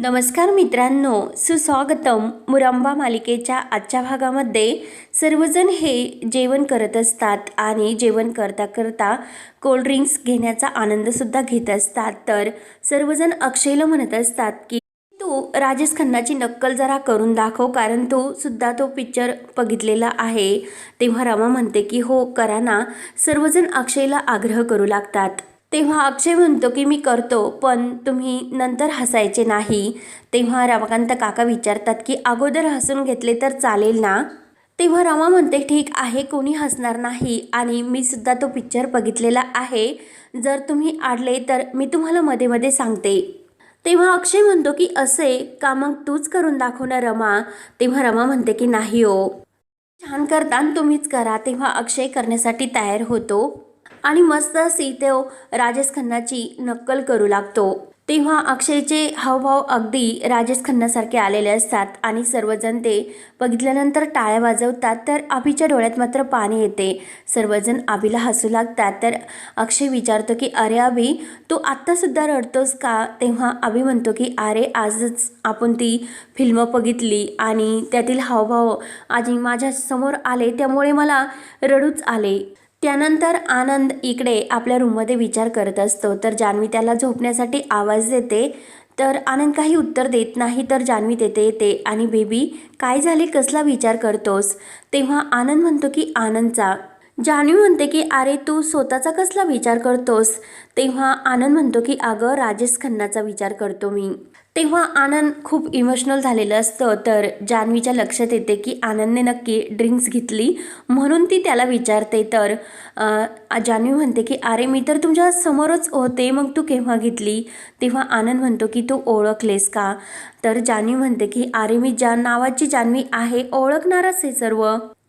नमस्कार मित्रांनो सुस्वागतम मुरंबा मालिकेच्या आजच्या भागामध्ये सर्वजण हे जेवण करत असतात आणि जेवण करता करता कोल्ड्रिंक्स घेण्याचा आनंदसुद्धा घेत असतात. तर सर्वजण अक्षयला म्हणत असतात की तू राजेश खन्नाची नक्कल जरा करून दाखव कारण तो सुद्धा तो पिक्चर बघितलेला आहे. तेव्हा रमा म्हणते की हो करा ना. सर्वजण अक्षयला आग्रह करू लागतात. तेव्हा अक्षय म्हणतो की मी करतो पण तुम्ही नंतर हसायचे नाही. तेव्हा रमाकांत काका विचारतात की अगोदर हसून घेतले तर चालेल ना? तेव्हा रमा म्हणते ठीक आहे कोणी हसणार नाही आणि मी सुद्धा तो पिक्चर बघितलेला आहे. जर तुम्ही आडले तर मी तुम्हाला मध्ये मध्ये सांगते. तेव्हा अक्षय म्हणतो की असे का मग तूच करून दाखव ना रमा? तेव्हा रमा म्हणते की नाही हो. छान करता तुम्हीच करा. तेव्हा अक्षय करण्यासाठी तयार होतो. आणि मस्त अशी तो राजेश खन्नाची नक्कल करू लागतो. तेव्हा अक्षयचे हावभाव अगदी राजेश खन्नासारखे आलेले असतात आणि सर्वजण ते बघितल्यानंतर टाळ्या वाजवतात तर अभिच्या डोळ्यात मात्र पाणी येते. सर्वजण अभिला हसू लागतात तर अक्षय विचारतो की अरे अभि तू आत्तासुद्धा रडतोस का? तेव्हा अभि म्हणतो की अरे आजच आपण ती फिल्म बघितली आणि त्यातील हावभाव आजी माझ्यासमोर आले त्यामुळे मला रडूच आले. त्यानंतर आनंद इकडे आपल्या रूममध्ये विचार करत असतो. तर जान्हवी त्याला झोपण्यासाठी आवाज देते. तर आनंद काही उत्तर देत नाही तर जान्हवी तेथे येते. आणि बेबी काय झाले? कसला विचार करतोस? तेव्हा आनंद म्हणतो की आनंदचा जान्हवी म्हणते की अरे तू स्वतःचा कसला विचार करतोस? तेव्हा आनंद म्हणतो की अगं राजेश खन्नाचा विचार करतो मी. तेव्हा आनंद खूप इमोशनल झालेलं असतं तर जान्हवीच्या लक्षात येते की आनंदने नक्की ड्रिंक्स घेतली. म्हणून ती त्याला विचारते तर जान्हवी म्हणते की अरे मी तर तुमच्या समोरच होते मग तू केव्हा घेतली? तेव्हा आनंद म्हणतो की तू ओळखलेस का? तर जान्हवी म्हणते की अरे मी ज्या नावाची जान्हवी आहे ओळखणारच हे सर्व.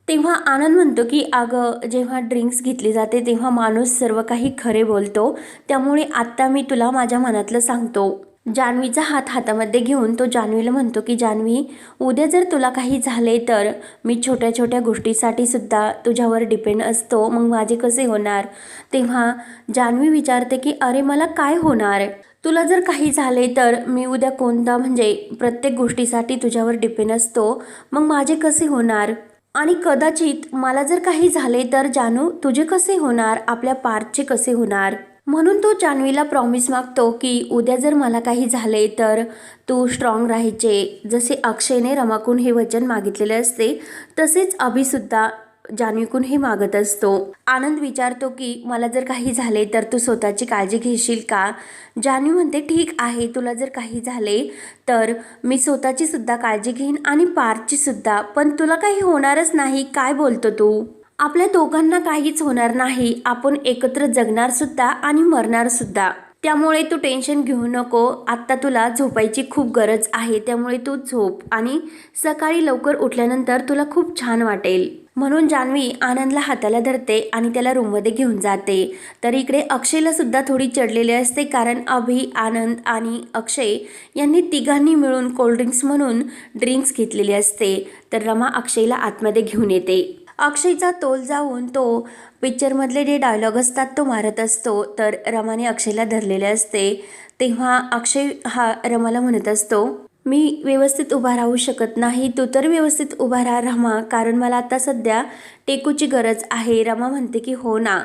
तेव्हा आनंद म्हणतो की अगं जेव्हा ड्रिंक्स घेतली जाते तेव्हा माणूस सर्व काही खरे बोलतो. त्यामुळे आत्ता मी तुला माझ्या मनातलं सांगतो. जान्हवीचा हात हातामध्ये घेऊन तो जान्हवीला म्हणतो की जान्हवी उद्या जर तुला काही झाले तर मी छोट्या छोट्या गोष्टीसाठी सुद्धा तुझ्यावर डिपेंड असतो. मग माझे कसे होणार? तेव्हा जान्हवी विचारते की अरे मला काय होणार? तुला जर काही झाले तर मी उद्या कोणता म्हणजे प्रत्येक गोष्टीसाठी तुझ्यावर डिपेंड असतो. मग माझे कसे होणार? आणि कदाचित मला जर काही झाले तर जानू तुझे कसे होणार? आपल्या पार्थचे कसे होणार? म्हणून तो जान्हवीला प्रॉमिस मागतो की उद्या जर मला काही झाले तर तू स्ट्रॉंग राहायचे. जसे अक्षयने रमाकून हे वचन मागितलेले असते तसेच अभिसुद्धा जान्हवीकून मागत असतो. आनंद विचारतो की मला जर काही झाले तर तू स्वतःची काळजी घेशील का? जान्हवी म्हणते ठीक आहे तुला जर काही झाले तर मी स्वतःची सुद्धा काळजी घेईन आणि पार्थची सुद्धा. पण तुला काही होणारच नाही काय बोलतो तू? आपल्या दोघांना काहीच होणार नाही. आपण एकत्र जगणार सुद्धा आणि मरणार सुद्धा. त्यामुळे तू टेन्शन घेऊ नको. आत्ता तुला झोपायची खूप गरज आहे. त्यामुळे तू झोप आणि सकाळी लवकर उठल्यानंतर तुला खूप छान वाटेल. म्हणून जान्हवी आनंदला हाताला धरते आणि त्याला रूममध्ये घेऊन जाते. तर इकडे अक्षयला सुद्धा थोडी चढलेली असते कारण अभि आनंद आणि अक्षय यांनी तिघांनी मिळून कोल्ड्रिंक्स म्हणून ड्रिंक्स घेतलेली असते. तर रमा अक्षयला आतमध्ये घेऊन येते. अक्षयचा तोल जाऊन तो पिक्चरमधले जे डायलॉग असतात तो मारत असतो. तर रमाने अक्षयला धरलेले असते. तेव्हा अक्षय हा रमाला म्हणत असतो मी व्यवस्थित उभा राहू शकत नाही तू तर व्यवस्थित उभा राहा रमा कारण मला आता सध्या टेकूची गरज आहे. रमा म्हणते की हो ना.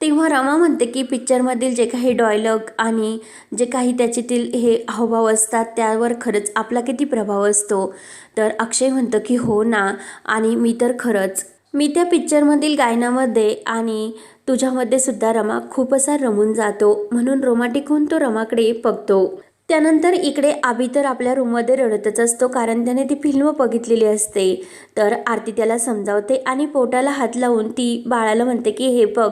तेव्हा रमा म्हणते की पिक्चरमधील जे काही डॉयलॉग आणि जे काही त्याच्यातील हे हावभाव असतात त्यावर खरंच आपला किती प्रभाव असतो. तर अक्षय म्हणतो की हो ना. आणि मी तर खरंच. मी त्या पिक्चरमधील गायनामध्ये आणि तुझ्यामध्ये सुद्धा रमा खूप असा रमून जातो. म्हणून रोमॅटिक होऊन तो रमाकडे बघतो. त्यानंतर इकडे आबी तर आपल्या रूममध्ये रडतच असतो कारण त्याने ती फिल्म बघितलेली असते. तर आरती त्याला समजावते आणि पोटाला हात लावून ती बाळाला म्हणते की हे बघ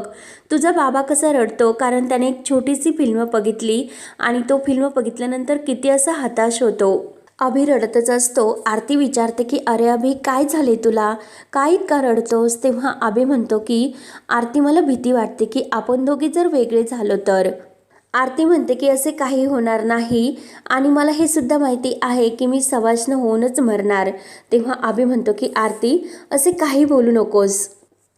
तुझा बाबा कसा रडतो कारण त्याने एक छोटीशी फिल्म बघितली आणि तो फिल्म बघितल्यानंतर किती असा हताश होतो. अभि रडतच असतो. आरती विचारते की अरे अभि काय झाले तुला? काय इतका रडतोस? तेव्हा अभि म्हणतो की आरती मला भीती वाटते की आपण दोघे जर वेगळे झालो तर. आरती म्हणते की असे काही होणार नाही. आणि मला हे सुद्धा माहिती आहे की मी सवाष्ण होऊनच मरणार. तेव्हा आबी म्हणतो की आरती असे काही बोलू नकोस.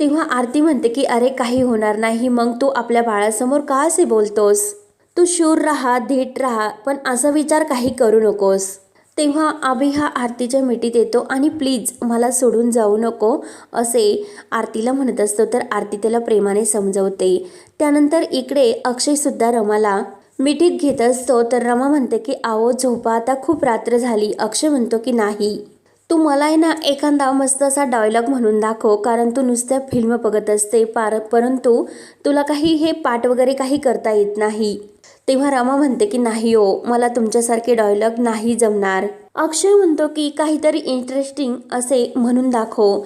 तेव्हा आरती म्हणते की अरे काही होणार नाही. मग तू आपल्या बाळासमोर का असे बोलतोस? तू शूर राहा धीट राहा पण असा विचार काही करू नकोस. तेव्हा अभि हा आरतीच्या मिठीत येतो आणि प्लीज मला सोडून जाऊ नको असे आरतीला म्हणत असतो. तर आरती त्याला प्रेमाने समजवते. त्यानंतर इकडे अक्षयसुद्धा रमाला मिठीत घेत असतो. तर रमा म्हणते की आहो झोपा आता खूप रात्र झाली. अक्षय म्हणतो की नाही. तू मला आहे ना एखादा मस्त असा डायलॉग म्हणून दाखव कारण तू नुसत्या फिल्म बघत असते पार परंतु तुला काही हे पाठ वगैरे काही करता येत नाही. तेव्हा रमा म्हणते की नाही हो मला तुमच्यासारखे डायलॉग नाही जमणार. अक्षय म्हणतो की काहीतरी इंटरेस्टिंग असे म्हणून दाखव.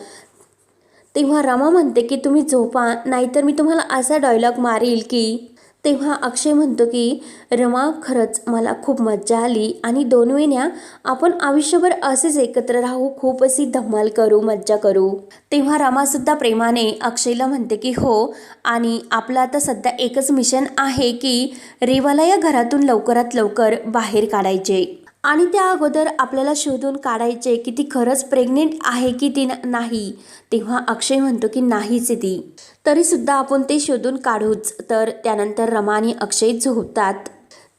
तेव्हा रमा म्हणते की तुम्ही झोपा नाहीतर मी तुम्हाला असा डायलॉग मारील की तेव्हा अक्षय म्हणतो की रमा खरंच मला खूप मज्जा आली आणि दोन महिन्या आपण आयुष्यभर असेच एकत्र राहू खूप अशी धमाल करू मज्जा करू. तेव्हा रमासुद्धा प्रेमाने अक्षयला म्हणते की हो आणि आपलं आता सध्या एकच मिशन आहे की रेवाला या घरातून लवकरात लवकर बाहेर काढायचे. आणि त्या अगोदर आपल्याला शोधून काढायचे की ती खरंच प्रेग्नेंट आहे की ती न- नाही. तेव्हा अक्षय म्हणतो की नाहीच ती. तरीसुद्धा आपण ते शोधून काढूच. तर त्यानंतर रमा आणि अक्षय झोपतात.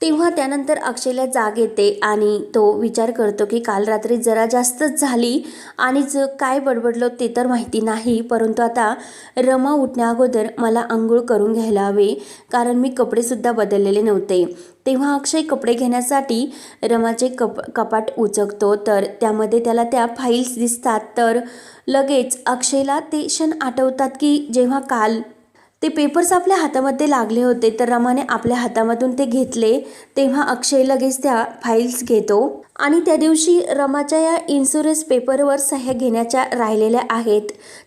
तेव्हा त्यानंतर अक्षयला जाग येते आणि तो विचार करतो की काल रात्री जरा जास्तच झाली आणि ज काय बडबडलो ते तर माहिती नाही परंतु आता रमा उठण्या अगोदर मला आंघोळ करून घ्यायला हवे कारण मी कपडेसुद्धा बदललेले नव्हते. तेव्हा अक्षय कपडे घेण्यासाठी रमाचे कप कपाट उचकतो तर त्यामध्ये त्याला त्या फाईल्स दिसतात तर लगेच अक्षयला ते क्षण आठवतात की जेव्हा काल ते पेपर्स आपल्या हातामध्ये लागले होते तर रमाने आपल्या हातामधून ते घेतले तेव्हा अक्षय लगेच त्या फाईल्स घेतो. आणि त्या दिवशी रमाच्या या इन्शुरन्स पेपरवर सह्या घेण्याच्या राहिलेल्या आहेत.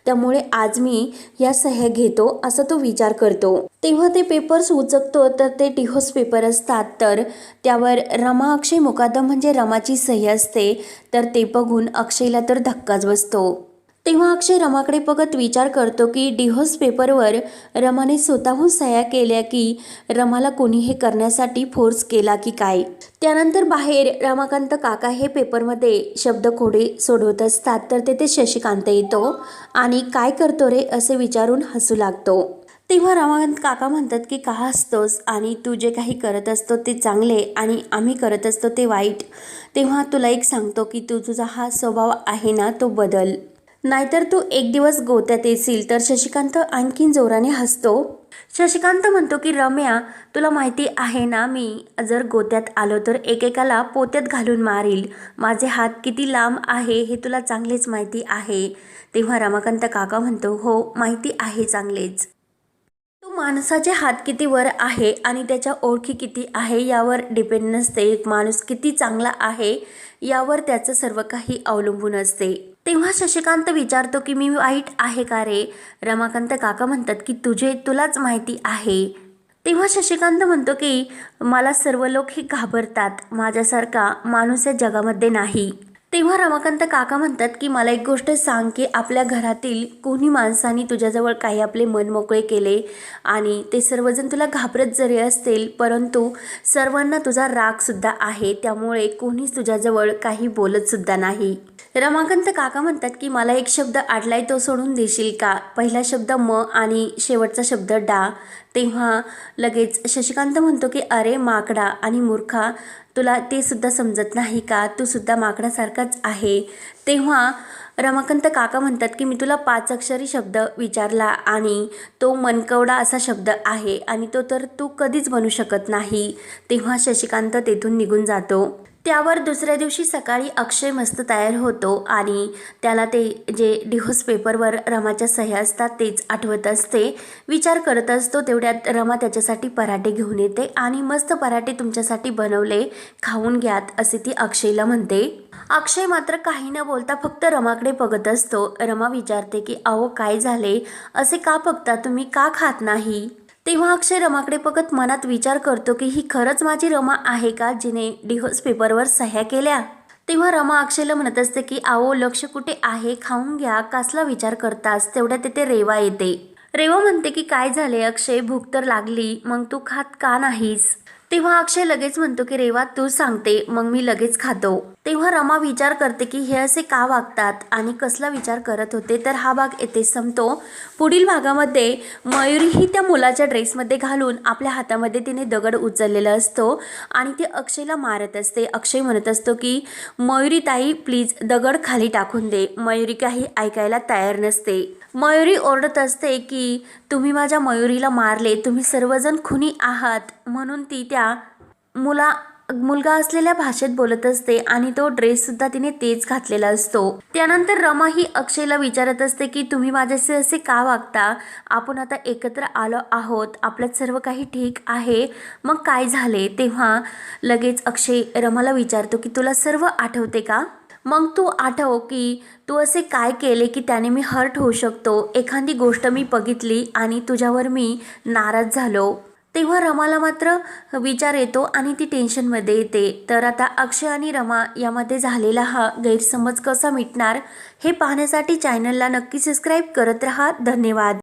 त्यामुळे आज मी या सह्या घेतो असा तो विचार करतो. तेव्हा ते पेपर्स उचकतो तर ते डिहोस पेपर असतात तर त्यावर रमा अक्षय मुकादम म्हणजे रमाची सही असते तर ते बघून अक्षयला तर धक्काच बसतो. तेव्हा अक्षय रमाकडे बघत विचार करतो की डिव्होर्स पेपरवर रमाने स्वतःहून सह्या केल्या की रमाला कोणी हे करण्यासाठी फोर्स केला की काय? त्यानंतर बाहेर रमाकांत काका हे पेपरमध्ये शब्दकोडे सोडवत असतात. तर तेथे शशिकांत येतो आणि काय करतो रे? असे विचारून हसू लागतो. तेव्हा रमाकांत काका म्हणतात की का हसतोस? आणि तू जे काही करत असतो ते चांगले आणि आम्ही करत असतो ते वाईट. तेव्हा तुला एक सांगतो की तू तुझा हा स्वभाव आहे ना तो बदल. नाहीतर तू एक दिवस गोत्यात येशील तर शशिकांत आणखीन जोराने हसतो. शशिकांत म्हणतो की रम्या तुला माहिती आहे ना मी जर गोत्यात आलो तर एकेकाला पोत्यात घालून मारील. माझे हात किती लांब आहे हे तुला चांगलेच माहिती आहे. तेव्हा रमाकांत काका म्हणतो हो माहिती आहे चांगलेच. तो माणसाचे हात किती वर आहे आणि त्याच्या ओळखी किती आहे यावर डिपेंड नसते एक माणूस किती चांगला आहे यावर त्याचं सर्व काही अवलंबून असते. तेव्हा शशिकांत विचारतो की मी वाईट आहे का रे? रमाकांत काका म्हणतात की तुझे तुलाच माहिती आहे. तेव्हा शशिकांत म्हणतो की मला सर्व लोक हे घाबरतात. माझ्यासारखा माणूस या जगामध्ये नाही. तेव्हा रमाकांत काका म्हणतात की मला एक गोष्ट सांग की आपल्या घरातील कोणी माणसांनी तुझ्याजवळ काही आपले मन मोकळे केले आणि ते सर्वजण तुला घाबरत जरी असतील परंतु सर्वांना तुझा रागसुद्धा आहे त्यामुळे कोणीच तुझ्याजवळ काही बोलतसुद्धा नाही. रमाकांत काका म्हणतात की मला एक शब्द आडलाय तो सोडून देशील का? पहिला शब्द म आणि शेवटचा शब्द डा. तेव्हा लगेच शशिकांत म्हणतो की अरे माकडा आणि मूर्खा तुला ते सुद्धा समजत नाही का? तू सुद्धा माकडासारखाच आहे. तेव्हा रमाकांत काका म्हणतात की मी तुला पाच अक्षरी शब्द विचारला आणि तो मनकवडा असा शब्द आहे आणि तो तर तू कधीच बनू शकत नाही. तेव्हा शशिकांत तेथून निघून जातो. त्यावर दुसऱ्या दिवशी सकाळी अक्षय मस्त तयार होतो आणि त्याला ते जे डिहोस पेपरवर रमाच्या सह्या असतात तेच आठवत असते. विचार करत असतो तेवढ्यात रमा त्याच्यासाठी पराठे घेऊन येते आणि मस्त पराठे तुमच्यासाठी बनवले खाऊन घ्यात असे ती अक्षयला म्हणते. अक्षय मात्र काही न बोलता फक्त रमाकडे बघत असतो. रमा विचारते की अहो काय झाले? असे का बघता? तुम्ही का खात नाही? तेव्हा अक्षय रमाकडे बघत मनात विचार करतो की ही खरंच माझी रमा आहे का जिने डिहोस पेपरवर सह्या केल्या? तेव्हा रमा अक्षयला म्हणत असते की आओ लक्ष कुठे आहे? खाऊन घ्या. कसला विचार करतास? तेवढ्या तिथे रेवा येते. रेवा म्हणते की काय झाले अक्षय भूक तर लागली. मग तू खात का नाहीस? तेव्हा अक्षय लगेच म्हणतो की रेवा तू सांगते मग मी लगेच खातो. तेव्हा रमा विचार करते की हे असे का वागतात आणि कसला विचार करत होते? तर हा भाग येथे संपतो. पुढील भागामध्ये मयुरीही त्या मुलाच्या ड्रेसमध्ये घालून आपल्या हातामध्ये तिने दगड उचललेला असतो आणि ते अक्षयला मारत असते. अक्षय म्हणत असतो की मयुरी ताई प्लीज दगड खाली टाकून दे. मयुरी काही ऐकायला तयार नसते. मयुरी ओरडत असते की तुम्ही माझ्या मयुरीला मारले. तुम्ही सर्वजण खुनी आहात. म्हणून ती त्या मुला मुलगा असलेल्या भाषेत बोलत असते आणि तो ड्रेस सुद्धा तिने तेच घातलेला असतो. त्यानंतर रमा ही अक्षयला विचारत असते की तुम्ही माझ्याशी असे का वागता? आपण आता एकत्र आलो आहोत. आपल्यात सर्व काही ठीक आहे. मग काय झाले? तेव्हा लगेच अक्षय रमाला विचारतो की तुला सर्व आठवते का? मग तू आठव की तू असे काय केले की त्याने मी हर्ट होऊ शकतो? एखादी गोष्ट मी बघितली आणि तुझ्यावर मी नाराज झालो. तेव्हा रमाला मात्र विचार येतो आणि ती टेन्शनमध्ये येते. तर आता अक्षय आणि रमा यामध्ये झालेला हा गैरसमज कसा मिटणार? हे पाहण्यासाठी चॅनलला नक्की सबस्क्राईब करत राहा. धन्यवाद.